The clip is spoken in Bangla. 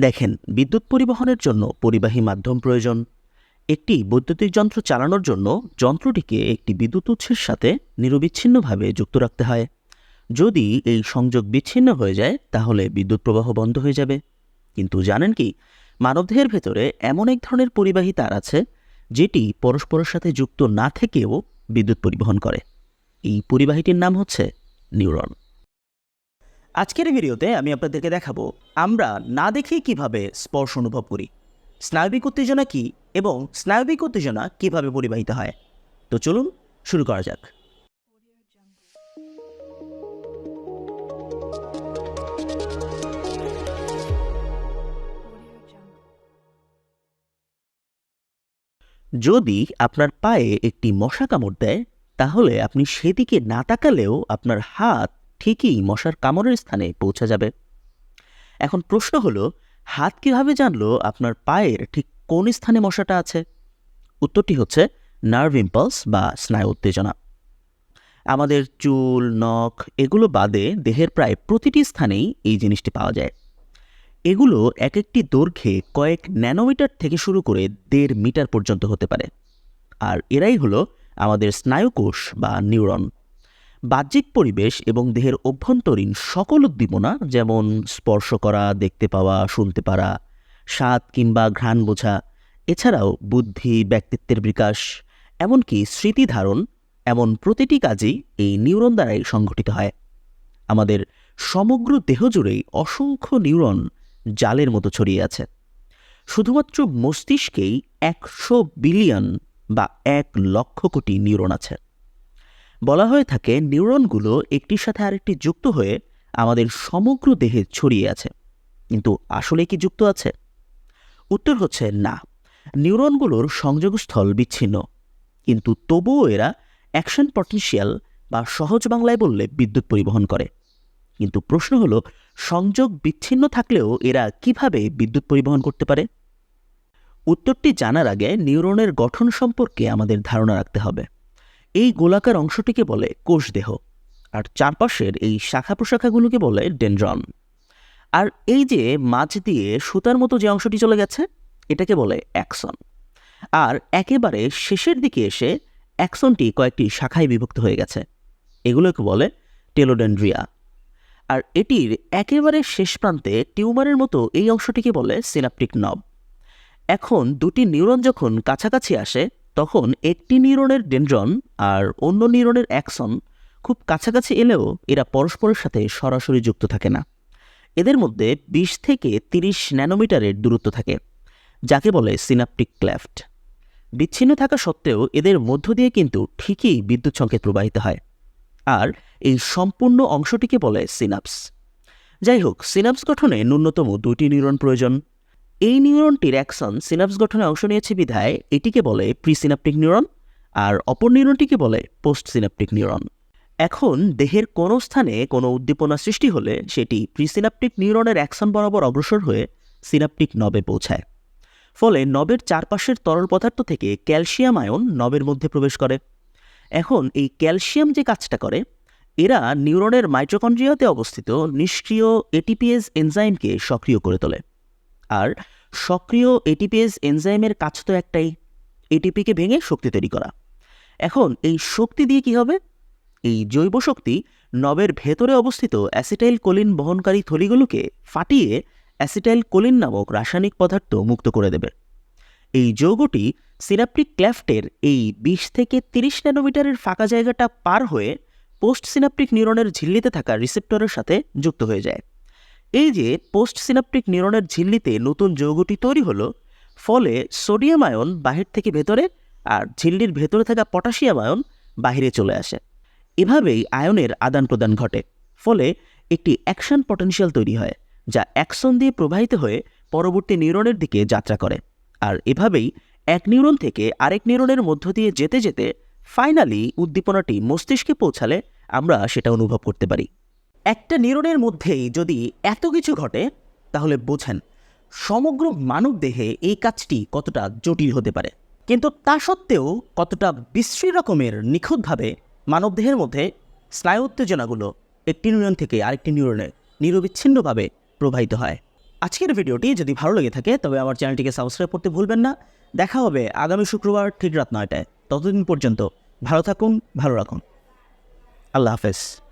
দেখেন, বিদ্যুৎ পরিবহনের জন্য পরিবাহী মাধ্যম প্রয়োজন। একটি বৈদ্যুতিক যন্ত্র চালানোর জন্য যন্ত্রটিকে একটি বিদ্যুৎ উৎসের সাথে নিরবিচ্ছিন্নভাবে যুক্ত রাখতে হয়। যদি এই সংযোগ বিচ্ছিন্ন হয়ে যায়, তাহলে বিদ্যুৎ প্রবাহ বন্ধ হয়ে যাবে। কিন্তু জানেন কি, মানবদেহের ভেতরে এমন এক ধরনের পরিবাহী তার আছে, যেটি পরস্পরের সাথে যুক্ত না থেকেও বিদ্যুৎ পরিবহন করে। এই পরিবাহীটির নাম হচ্ছে নিউরন। আজকের ভিডিওতে আমি আপনাদেরকে দেখাবো আমরা না দেখেই কীভাবে স্পর্শ অনুভব করি, স্নায়বিক উত্তেজনা কি এবং স্নায়বিক উত্তেজনা কীভাবে পরিবাহিত হয়। তো চলুন শুরু করা যাক। যদি আপনার পায়ে একটি মশা কামড় দেয়, তাহলে আপনি সেদিকে না তাকালেও আপনার হাত ঠিকই মশার কামড়ের স্থানে পৌঁছে যাবে। এখন প্রশ্ন হলো, হাত কীভাবে জানলো আপনার পায়ের ঠিক কোন স্থানে মশাটা আছে? উত্তরটি হচ্ছে নার্ভ ইম্পালস বা স্নায়ু উত্তেজনা। আমাদের চুল, নখ এগুলো বাদে দেহের প্রায় প্রতিটি স্থানেই এই জিনিসটি পাওয়া যায়। এগুলো এক একটি দৈর্ঘ্যে কয়েক ন্যানোমিটার থেকে শুরু করে দেড় মিটার পর্যন্ত হতে পারে। আর এরাই হলো আমাদের স্নায়ুকোষ বা নিউরন। বাহ্যিক পরিবেশ এবং দেহের অভ্যন্তরীণ সকল উদ্দীপনা, যেমন স্পর্শ করা, দেখতে পাওয়া, শুনতে পারা, স্বাদ কিংবা ঘ্রাণ বোঝা, এছাড়াও বুদ্ধি, ব্যক্তিত্বের বিকাশ, এমনকি স্মৃতি ধারণ, এমন প্রতিটি কাজই এই নিউরন দ্বারাই সংঘটিত হয়। আমাদের সমগ্র দেহ জুড়েই অসংখ্য নিউরন জালের মতো ছড়িয়ে আছে। শুধুমাত্র মস্তিষ্কেই একশো বিলিয়ন বা এক লক্ষ কোটি নিউরন আছে। বলা হয়ে থাকে নিউরনগুলো একটির সাথে আরেকটি যুক্ত হয়ে আমাদের সমগ্র দেহে ছড়িয়ে আছে। কিন্তু আসলে কি যুক্ত আছে? উত্তর হচ্ছে না। নিউরনগুলোর সংযোগস্থল বিচ্ছিন্ন। কিন্তু তবুও এরা অ্যাকশন পটেনশিয়াল বা সহজ বাংলায় বললে বিদ্যুৎ পরিবহন করে। কিন্তু প্রশ্ন হলো, সংযোগ বিচ্ছিন্ন থাকলেও এরা কীভাবে বিদ্যুৎ পরিবহন করতে পারে? উত্তরটি জানার আগে নিউরনের গঠন সম্পর্কে আমাদের ধারণা রাখতে হবে। এই গোলাকার অংশটিকে বলে কোষদেহ, আর চারপাশের এই শাখা প্রশাখাগুলোকে বলে ডেনড্রন। আর এই যে মাঝ দিয়ে সুতার মতো যে অংশটি চলে গেছে, এটাকে বলে অ্যাকসন। আর একেবারে শেষের দিকে এসে অ্যাকসনটি কয়েকটি শাখায় বিভক্ত হয়ে গেছে। এগুলোকে বলে টেলোডেন্ড্রিয়া। আর এটির একেবারে শেষ প্রান্তে টিউমারের মতো এই অংশটিকে বলে সিনাপটিক নব। এখন দুটি নিউরন যখন কাছাকাছি আসে তখন একটি নিউরনের ডেনড্রন আর অন্য নিউরনের অ্যাকসন খুব কাছাকাছি এলেও এরা পরস্পরের সাথে সরাসরি যুক্ত থাকে না। এদের মধ্যে বিশ থেকে তিরিশ ন্যানোমিটারের দূরত্ব থাকে, যাকে বলে সিনাপটিক ক্ল্যাফট। বিচ্ছিন্ন থাকা সত্ত্বেও এদের মধ্য দিয়ে কিন্তু ঠিকই বিদ্যুৎ সংকেত প্রবাহিত হয়, আর এই সম্পূর্ণ অংশটিকে বলে সিনাপস যাই হোক সিনাপস গঠনে ন্যূনতম দুটি নিউরন প্রয়োজন। এই নিউরনটির অ্যাকশন সিনাপস গঠনে অংশ নিয়েছে বিধায় এটিকে বলে প্রিসিনাপটিক নিউরন আর অপর নিউরনটিকে বলে পোস্ট সিনাপটিক নিউরন। এখন দেহের কোনো স্থানে কোনো উদ্দীপনা সৃষ্টি হলে সেটি প্রিসিনাপটিক নিউরনের অ্যাকশন বরাবর অগ্রসর হয়ে সিনাপটিক নবে পৌঁছায়। ফলে নবের চারপাশের তরল পদার্থ থেকে ক্যালসিয়াম আয়ন নবের মধ্যে প্রবেশ করে। এখন এই ক্যালসিয়াম যে কাজটা করে, এরা নিউরনের মাইটোকন্ড্রিয়াতে অবস্থিত নিষ্ক্রিয় এটিপিএস এনজাইমকে সক্রিয় করে তোলে। আর সক্রিয় এটিপিএস এনজাইমের কাজ তো একটাই এটিপিকে ভেঙে শক্তি তৈরি করা। এখন এই শক্তি দিয়ে কি হবে? এই জৈব শক্তি নবের ভেতরে অবস্থিত অ্যাসিটাইল কোলিন বহনকারী থলিগুলোকে ফাটিয়ে অ্যাসিটাইল কোলিন নামক রাসায়নিক পদার্থ মুক্ত করে দেবে। এই যৌগটি সিনাপটিক ক্ল্যাফটের এই বিশ থেকে তিরিশ ন্যানোমিটারের ফাঁকা জায়গাটা পার হয়ে পোস্ট সিনাপটিক নিউরনের ঝিল্লিতে থাকা রিসেপ্টরের সাথে যুক্ত হয়ে যায়। এই যে পোস্ট সিনাপটিক নিউরনের ঝিল্লিতে নতুন যৌগটি তৈরি হলো, ফলে সোডিয়াম আয়ন বাহির থেকে ভেতরে আর ঝিল্লির ভেতরে থাকা পটাশিয়াম আয়ন বাহিরে চলে আসে। এভাবেই আয়নের আদান প্রদান ঘটে, ফলে একটি অ্যাকশন পটেনশিয়াল তৈরি হয়, যা অ্যাকশন দিয়ে প্রবাহিত হয়ে পরবর্তী নিউরনের দিকে যাত্রা করে। আর এভাবেই এক নিউরন থেকে আরেক নিউরনের মধ্য দিয়ে যেতে যেতে ফাইনালি উদ্দীপনাটি মস্তিষ্কে পৌঁছালে আমরা সেটা অনুভব করতে পারি। একটা নিউরনের মধ্যেই যদি এত কিছু ঘটে, তাহলে বোঝেন সমগ্র মানব দেহে এই কাজটি কতটা জটিল হতে পারে। কিন্তু তা সত্ত্বেও কতটা বিশ্রী রকমের নিখুঁতভাবে মানবদেহের মধ্যে স্নায়ু উত্তেজনাগুলো একটি নিউরন থেকে আরেকটি নিউরনে নিরবিচ্ছিন্নভাবে প্রবাহিত হয়। আজকের ভিডিওটি যদি ভালো লেগে থাকে, তবে আমার চ্যানেলটিকে সাবস্ক্রাইব করতে ভুলবেন না। দেখা হবে আগামী শুক্রবার ঠিক রাত নয়টায়। ততদিন পর্যন্ত ভালো থাকুন, ভালো রাখুন। আল্লাহ হাফেজ।